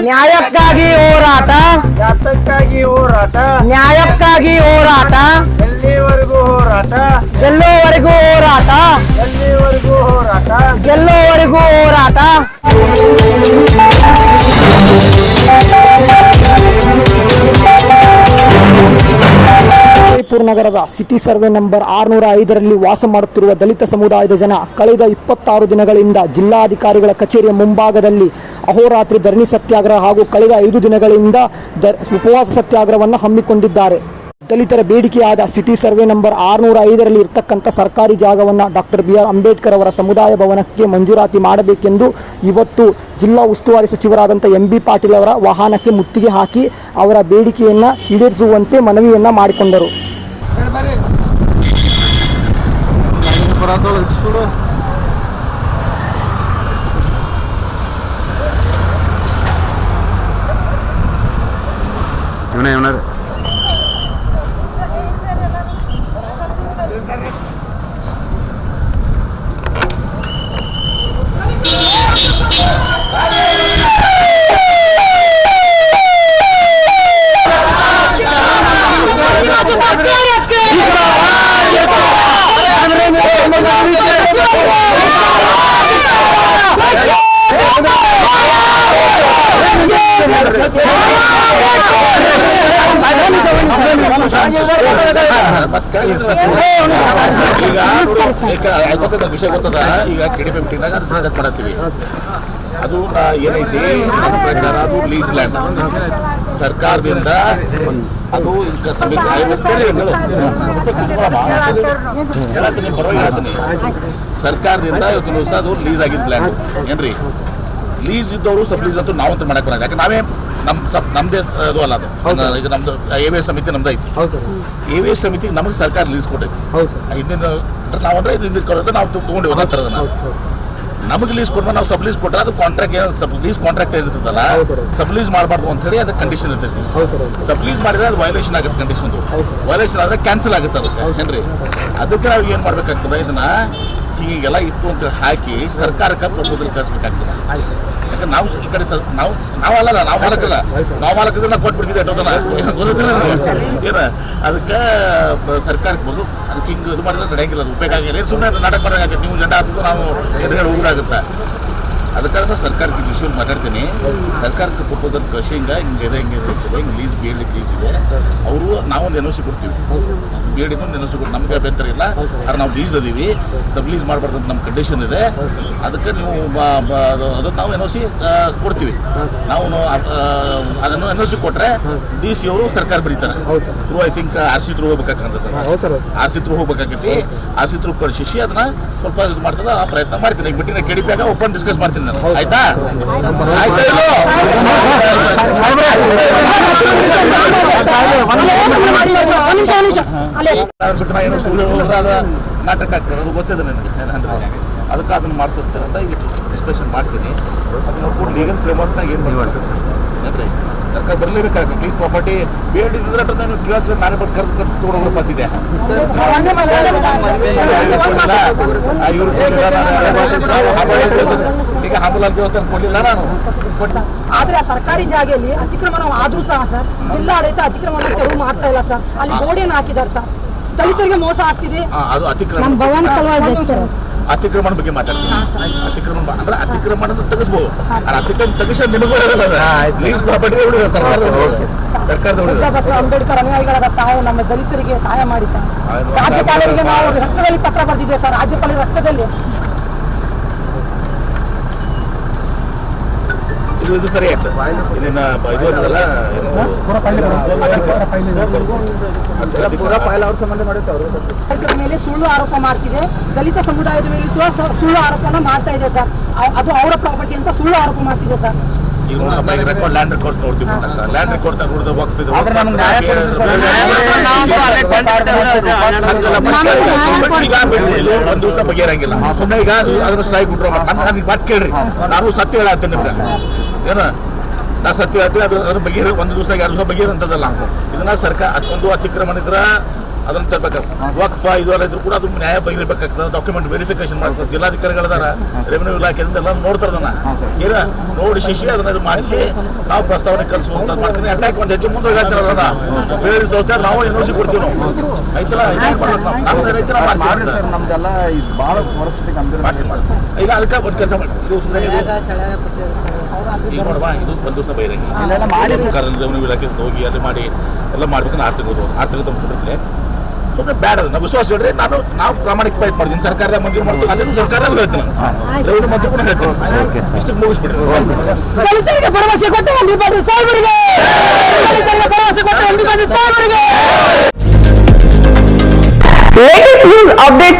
ನ್ಯಾಯಕ್ಕಾಗಿ ಹೋರಾಟ. ಜಾತಕ್ಕಾಗಿ ಹೋರಾಟ. ನ್ಯಾಯಕ್ಕಾಗಿ ಹೋರಾಟ. ಎಲ್ಲಿವರೆಗೂ ಹೋರಾಟ? ಎಲ್ಲೋವರೆಗೂ ಹೋರಾಟ? ಎಲ್ಲಿವರೆಗೂ ಹೋರಾಟ? ಜೈಪುರ ನಗರದ ಸಿಟಿ ಸರ್ವೆ ನಂಬರ್ ಆರುನೂರ ಐದರಲ್ಲಿ ವಾಸ ಮಾಡುತ್ತಿರುವ ದಲಿತ ಸಮುದಾಯದ ಜನ ಕಳೆದ ಇಪ್ಪತ್ತಾರು ದಿನಗಳಿಂದ ಜಿಲ್ಲಾಧಿಕಾರಿಗಳ ಕಚೇರಿಯ ಮುಂಭಾಗದಲ್ಲಿ ಅಹೋರಾತ್ರಿ ಧರಣಿ ಸತ್ಯಾಗ್ರಹ ಹಾಗೂ ಕಳೆದ ಐದು ದಿನಗಳಿಂದ ಉಪವಾಸ ಸತ್ಯಾಗ್ರಹವನ್ನು ಹಮ್ಮಿಕೊಂಡಿದ್ದಾರೆ. ದಲಿತರ ಬೇಡಿಕೆಯಾದ ಸಿಟಿ ಸರ್ವೆ ನಂಬರ್ ಆರುನೂರ ಐದರಲ್ಲಿ ಇರತಕ್ಕಂಥ ಸರ್ಕಾರಿ ಜಾಗವನ್ನು ಡಾಕ್ಟರ್ ಬಿ ಆರ್ ಅಂಬೇಡ್ಕರ್ ಅವರ ಸಮುದಾಯ ಭವನಕ್ಕೆ ಮಂಜೂರಾತಿ ಮಾಡಬೇಕೆಂದು ಇವತ್ತು ಜಿಲ್ಲಾ ಉಸ್ತುವಾರಿ ಸಚಿವರಾದಂಥ ಎಂ ಬಿ ಪಾಟೀಲ್ ಅವರ ವಾಹನಕ್ಕೆ ಮುತ್ತಿಗೆ ಹಾಕಿ ಅವರ ಬೇಡಿಕೆಯನ್ನು ಈಡೇರಿಸುವಂತೆ ಮನವಿಯನ್ನು ಮಾಡಿಕೊಂಡರು. fermare. L'inforatore del suolo non è una ಈಗ ಗೊತ್ತದ ವಿಷಯ ಗೊತ್ತದ ಈಗ ಕೆ ಡಿ ಮೀಟಿಂಗ್ನಾಗ ಅದು ಮಾಡತ್ತೀವಿ ಅದು ಏನೈತಿ ನನ್ನ ಪ್ರಕಾರ ಅದು ಲೀಸ್ ಲ್ಯಾಂಡ್ ಸರ್ಕಾರದಿಂದ ಅದು ಈಗ ಸಮಿತಿ ಹೇಳತ್ತೀನಿ ಪರವಾಗಿ ಸರ್ಕಾರದಿಂದ ಇವತ್ತು ದಿವಸ ಅದು ಲೀಸ್ ಆಗಿದ್ದ ಲ್ಯಾಂಡ್ ಏನ್ರಿ? ಲೀಸ್ ಇದ್ದವರು ಸಬ್ ಲೀಸ್ ಅಂತೂ ನಾವು ಅಂತ ಮಾಡಕ್ ಬರಲ್ಲ ಯಾಕೆ ನಾವೇ ನಮ್ ಸಪ್ ನಮ್ದೇ ಸ- ಅದು ಅಲ್ಲ ಅದು. ಈಗ ನಮ್ದು ಎ ವಿ ಎಸ್ ಸಮಿತಿ ನಮ್ದು ಐತಿ ಎ ವಿ ಎಸ್ ಸಮಿತಿಗೆ ನಮಗೆ ಸರ್ಕಾರ ಲೀಸ್ ಕೊಟ್ಟೈತಿ ಹಿಂದಿನ ನಾವು ಅಂದ್ರೆ ಹಿಂದಿನ ಕೊಡೋದು ನಾವು ತಗೊಂಡಿವಿ ಸರ್. ಥರದನ್ನ ನಮಗೆ ಲೀಸ್ ಕೊಟ್ಟ ನಾವು ಸಬ್ ಲೀಸ್ ಕೊಟ್ಟರೆ ಅದು ಕಾಂಟ್ರಾಕ್ಟ್ ಏನು ಸಬ್ ಲೀಸ್ ಕಾಂಟ್ರಾಕ್ಟ್ ಇರ್ತದಲ್ಲ ಸಬ್ ಲೀಸ್ ಮಾಡಬಾರ್ದು ಅಂತ ಹೇಳಿ ಅದಕ್ಕೆ ಕಂಡೀಷನ್ ಇರ್ತೈತಿ. ಸಬ್ ಲೀಸ್ ಮಾಡಿದ್ರೆ ಅದು ವೈಲೇಷನ್ ಆಗುತ್ತೆ ಕಂಡೀಷನ್ ವೈಲೇಷನ್ ಆದರೆ ಕ್ಯಾನ್ಸಲ್ ಆಗುತ್ತೆ ಅದಕ್ಕೆ. ಏನ್ರಿ? ಅದಕ್ಕೆ ನಾವು ಏನು ಮಾಡ್ಬೇಕಾಗ್ತದೆ ಇದನ್ನ ಹೀಗೆಲ್ಲ ಇತ್ತು ಅಂತ ಹಾಕಿ ಸರ್ಕಾರಕ್ಕೆ ಪ್ರಪೋಸಲ್ ಕಳಿಸ್ಬೇಕಾಗ್ತದೆ. ಯಾಕಂದ್ರೆ ನಾವು ಈ ಕಡೆ ನಾವು ನಾವು ಅಲ್ಲಲ್ಲ, ನಾವು ಮಾಲಕಲ್ಲ ನಾವು ಮಾಲಕದ್ರೆ ನಾವು ಕೊಟ್ಬಿಡ್ತಿದ್ದೆ ಅಟೋದಲ್ಲ ಗೊತ್ತಿಲ್ಲ ಏನ? ಅದಕ್ಕೆ ಸರ್ಕಾರಕ್ಕೆ ಬಂದು ಅದಕ್ಕೆ ಹಿಂಗೆ ಇದು ಮಾಡಿದ್ರೆ ನಡೆಯಂಗಿಲ್ಲ, ಅದು ಉಪಯೋಗ ಆಗಿಲ್ಲ. ಸುಮ್ಮನೆ ನಾಟಕ ಮಾಡೋಕ್ಕಾಗತ್ತೆ ನೀವು ಜಂಡ ಹಾಕಿದ್ರು ನಾವು ಎದುರುಗಡೆ ಹೋಗೋದಾಗುತ್ತೆ? ಅದಕ್ಕಾದ್ರೆ ಸರ್ಕಾರಕ್ಕೆ ವಿಷಯ ಮಾತಾಡ್ತೀನಿ. ಸರ್ಕಾರಕ್ಕೆ ಪ್ರಪೋಸಲ್ ಕಳಿಸಿ, ಹಿಂಗೆ ಹಿಂಗೆ ಹಿಂಗೆ ಲೀಸ್ ಬಿ ಎಡ್ ಲೀಸ್ ಇದೆ. ಅವರು ನಾವು ಎನ್ ಒ ಸಿ ಕೊಡ್ತೀವಿ ಬಿ ಎಡ್ ಒಂದು ಎನ್ ಒ ಸಿ ಕೊಟ್ಟು ನಮ್ಗೆ ಅಭ್ಯಂತರ ಇಲ್ಲ ಆದ್ರೆ ನಾವು ಲೀಸ್ ಅದೀವಿ ಸಬ್ ಲೀಸ್ ಮಾಡಬಾರ್ದು ಅಂತ ನಮ್ಮ ಕಂಡೀಷನ್ ಇದೆ ಅದಕ್ಕೆ ನೀವು ಅದನ್ನು ನಾವು ಎನ್ ಒ ಸಿ ಕೊಡ್ತೀವಿ ನಾವು ಅದನ್ನು ಎನ್ ಒ ಸಿ ಕೊಟ್ಟರೆ ಡಿ ಸಿ ಅವರು ಸರ್ಕಾರ ಬರೀತಾರೆ through I think R C through ಹೋಗ್ಬೇಕಾಗ್ತದೆ ಆರ್ ಸಿ ಥ್ರೂ ಹೋಗ್ಬೇಕಾಗೈತಿ ಆರ್ ಸಿ ಥ್ರೂ ಕಳಿಸಿ ಅದನ್ನ ಸ್ವಲ್ಪ ಇದು ಮಾಡ್ತದ ಆ ಪ್ರಯತ್ನ ಮಾಡ್ತೀನಿ ಈಗ ಬಿಟ್ಟಿನ K D P open discuss ಮಾಡ್ತೀನಿ ನಾನು ಆಯ್ತಾ ಆಯ್ತಾ ನಾಟಕ ಆಗ್ತದೆ. ಅದು ಗೊತ್ತಿದೆ ನನಗೆ. ಏನಂದ್ರೆ ಅದಕ್ಕೆ ಅದನ್ನ ಮಾಡಿಸ್ತಾರೆ ಅಂತ ಈಗ ಡಿಸ್ಕಷನ್ ಮಾಡ್ತೀನಿ. ಅದನ್ನ ನೋಡ್ಕೊಂಡು ಲೀಗಲ್ ಫ್ರೇಮ್ವರ್ಕ್ನಾಗ ಏನು ಮಾಡ್ತಾರೆ ಅಂದರೆ ಸರ್ಕಾರ ಬರಲೇಬೇಕಾಗುತ್ತೆ. ಪ್ಲೀಸ್ ಪ್ರಾಪರ್ಟಿ ಬೇಡಿದ್ರೆ ನಾನು ಕೇಳಿದ್ರೆ ನಾನೇ ಬಂದು ಕರೆದು ಕರೆದು ತೊಗೊಂಡು ಬರ್ತಿದ್ದೆ ಇವರು ಈಗ ಹಂಬಲಾಲ್ ದೇವಸ್ಥಾನ ಕೊಡಲಿಲ್ಲ. ನಾನು ಆದ್ರೆ ಆ ಸರ್ಕಾರಿ ಜಾಗೆಯಲ್ಲಿ ಅತಿಕ್ರಮಣ ಆದ್ರೂ ಸಹ ಸರ್ ಜಿಲ್ಲಾಡಳಿತ ಅತಿಕ್ರಮಣ ತೆರವು ಮಾಡ್ತಾ ಇಲ್ಲ ಸರ್. ಅಲ್ಲಿ ಗೋಡೆಯನ್ನು ಹಾಕಿದ್ದಾರೆ ಸರ್. ದಲಿತರಿಗೆ ಮೋಸ ಆಗ್ತಿದೆ. ಅದು ಅತಿಕ್ರಮಣ. ಭವನ ಸಲುವಾಗಿ ಅತಿಕ್ರಮಣ ಬಗ್ಗೆ ಮಾತಾಡ್ತೀನಿ. ಅತಿಕ್ರಮಣ ಅಂದ್ರೆ ಅತಿಕ್ರಮಣ ಅಂತ ತೆಗಿಸ್ಬೋದು ಅತಿಕ್ರಮಣ ತೆಗಿಸ ನಿಮಗೆ ಬರೋದಿಲ್ಲ ಲೀಸ್ ಪ್ರಾಪರ್ಟಿ ಸರ್ಕಾರದ ಅಂಬೇಡ್ಕರ್ ಅನುಯಾಯಿಗಳಾದ ತಾವು ನಮ್ಮ ದಲಿತರಿಗೆ ಸಹಾಯ ಮಾಡಿ ಸರ್. ರಾಜ್ಯಪಾಲರಿಗೆ ನಾವು ರಕ್ತದಲ್ಲಿ ಪತ್ರ ಬರೆದಿದ್ದೇವೆ ಸರ್. ರಾಜ್ಯಪಾಲರ ರಕ್ತದಲ್ಲಿ ಇದು ಇದು ಸರಿ ಆಯ್ತು. ಇದನ್ನ ಇದು ಅನ್ನೋದಲ್ಲ ಮೇಲೆ ಸುಳ್ಳು ಆರೋಪ ಮಾಡ್ತಿದೆ. ದಲಿತ ಸಮುದಾಯದ ಮೇಲೆ ಸುಳ್ಳು ಆರೋಪನ ಮಾಡ್ತಾ ಇದೆ ಸರ್. ಅದು ಅವರ ಪ್ರಾಪರ್ಟಿ ಅಂತ ಸುಳ್ಳು ಆರೋಪ ಮಾಡ್ತಿದೆ ಸರ್. ಲ್ಯಾಂಡ್ ರೆಕಾರ್ಡ್ಸ್ ನೋಡ್ತೀವಿ ಲ್ಯಾಂಡ್ ರೆಕಾರ್ಡ್ ಬಾಕ್ಸ್ ಇದು. ಒಂದ್ ದಿವಸ ಬಗೆಹರಂಗಿಲ್ಲ ಸುಮ್ಮನೆ ಈಗ ಅದ್ರ ಸ್ಟ್ರೈಕ್ ಬಿಟ್ರು. ಮಾತು ಕೇಳ್ರಿ. ನಾನು ಸತ್ಯ ಹೇಳತ್ತೀನಿ ನಿಮ್ಗೆ. ಏನು? ನಾ ಸತ್ಯ ಹೇಳ್ತೀನಿ ಅದ್ರ ಅದ್ರ ಬಗೆಹರಿ ಒಂದು ದಿವಸ ಎರಡು ದಿವಸ ಬಗೆಹರಿ ಅಂತದಲ್ಲ ಇದನ್ನ ಸರ್ಕಾರ ಅದೊಂದು ಅತಿಕ್ರಮಣ ಇದ್ರೆ ಅದನ್ನ ತರಬೇಕಾಗ್ತದೆ ವಕ್ಫ ಇದೆಲ್ಲ ಇದ್ರು ಕೂಡ ಅದು ನ್ಯಾಯ ಬಗೆಹರಿಬೇಕಾಗ್ತದೆ ಡಾಕ್ಯುಮೆಂಟ್ ವೆರಿಫಿಕೇಶನ್ ಮಾಡ್ತಾರೆ ಜಿಲ್ಲಾಧಿಕಾರಿಗಳದಾರ ರೆವೆನ್ಯೂ ಇಲಾಖೆಯಿಂದ ಎಲ್ಲ ನೋಡ್ತಾರೆ ಅದನ್ನ. ಏನ? ನೋಡಿ ಶಿಶಿ ಅದನ್ನ ಇದು ಮಾಡಿಸಿ ನಾವು ಪ್ರಸ್ತಾವನೆ ಕಲಿಸುವಂತ ಮಾಡ್ತೀನಿ. ಅಟ್ಯಾಕ್ ಒಂದು ಹೆಚ್ಚು ಮುಂದೆ ಹೋಗ್ತಾರಲ್ಲ ಬೇರೆ ಸಂಸ್ಥೆ ನಾವು ಎನ್ಒಸಿ ಕೊಡ್ತೀವಿ ನಾವು. ಆಯ್ತಲ್ಲ? ಅಂತ. ನಮ್ದೆಲ್ಲ ಇದು. ಈಗ ಅದಕ್ಕೆ ಒಂದು ಕೆಲಸ ಮಾಡಿ ಇದು ಸುಮ್ಮನೆ ಈಗ ನೋಡುವ ಇದು ಒಂದು ದಿವಸ ಬೈರಂಗಿ ಸರ್ಕಾರದಿಂದ ಇಲಾಖೆ ಹೋಗಿ ಅದು ಮಾಡಿ ಎಲ್ಲ ಮಾಡ್ಬೇಕಂದ್ರೆ ಆರ್ಥಿಕ ಆರ್ಥಿಕತೆ ಕೊಟ್ಟಿರ್ತಾರೆ ಸುಮ್ಮನೆ ಬ್ಯಾಡ ನಾವು ವಿಶ್ವಾಸ ಹೇಳ್ರಿ ನಾನು ನಾವು ಪ್ರಾಮಾಣಿಕ ಪ್ರಯತ್ನ ಮಾಡ್ತೀನಿ ಸರ್ಕಾರ ಮಂಜೂರು ಮಾಡ್ತೀವಿ. ಅಲ್ಲಿನೂ ಸರ್ಕಾರ ಹೇಳ್ತೀನಿ ರೆವಿನ್ಯೂ ಮಂತ್ರಿ ಕೂಡ ಹೇಳ್ತೀನಿ. ಇಷ್ಟಕ್ಕೆ ಮುಗಿಸ್ಬಿಡ್ರಿ. Latest news